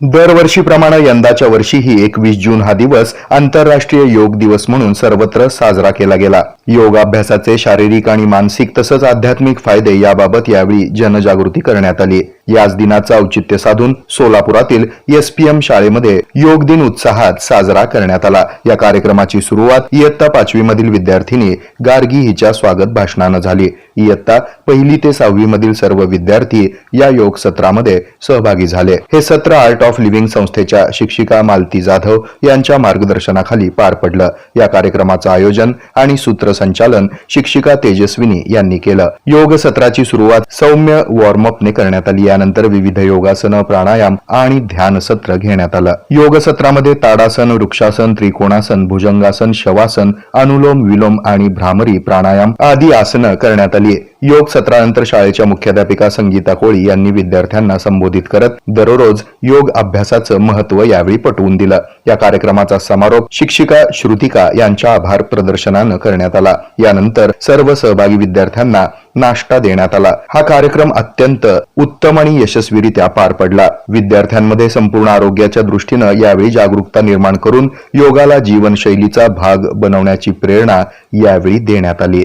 दरवर्षीप्रमाणे यंदाच्या वर्षीही एकवीस जून हा दिवस आंतरराष्ट्रीय योग दिवस म्हणून सर्वत्र साजरा केला गेला. योग अभ्यासाचे शारीरिक आणि मानसिक तसंच आध्यात्मिक फायदे याबाबत यावेळी जनजागृती करण्यात आली. याच दिनाचं औचित्य साधून सोलापुरातील एसपीएम शाळेमध्ये योग दिन उत्साहात साजरा करण्यात आला. या कार्यक्रमाची सुरुवात इयत्ता पाचवी मधील विद्यार्थिनी गार्गी हिच्या स्वागत भाषणानं झाली. इयत्ता पहिली ते सहावी मधील सर्व विद्यार्थी या योग सत्रामध्ये सहभागी झाले. हे सत्र आर्ट ऑफ लिव्हिंग संस्थेच्या शिक्षिका मालती जाधव यांच्या मार्गदर्शनाखाली पार पडलं. या कार्यक्रमाचं आयोजन आणि सूत्रसंचालन शिक्षिका तेजस्विनी यांनी केलं. योग सत्राची सुरुवात सौम्य वॉर्मअपने करण्यात आली. यानंतर विविध योगासनं प्राणायाम आणि ध्यान सत्र घेण्यात आलं. योग सत्रामध्ये ताडासन वृक्षासन त्रिकोणासन भुजंगासन शवासन अनुलोम विलोम आणि भ्रामरी प्राणायाम आदी आसनं करण्यात आली. योग सत्रानंतर शाळेच्या मुख्याध्यापिका संगीता कोळी यांनी विद्यार्थ्यांना संबोधित करत दररोज योग अभ्यासाचं महत्त्व यावेळी पटवून दिलं. या कार्यक्रमाचा समारोप शिक्षिका श्रुतिका यांच्या आभार प्रदर्शनानं करण्यात आला. यानंतर सर्व सहभागी विद्यार्थ्यांना नाश्ता देण्यात आला. हा कार्यक्रम अत्यंत उत्तम आणि यशस्वीरित्या पार पडला. विद्यार्थ्यांमध्ये संपूर्ण आरोग्याच्या दृष्टीनं यावेळी जागरूकता निर्माण करून योगाला जीवनशैलीचा भाग बनवण्याची प्रेरणा यावेळी देण्यात आली.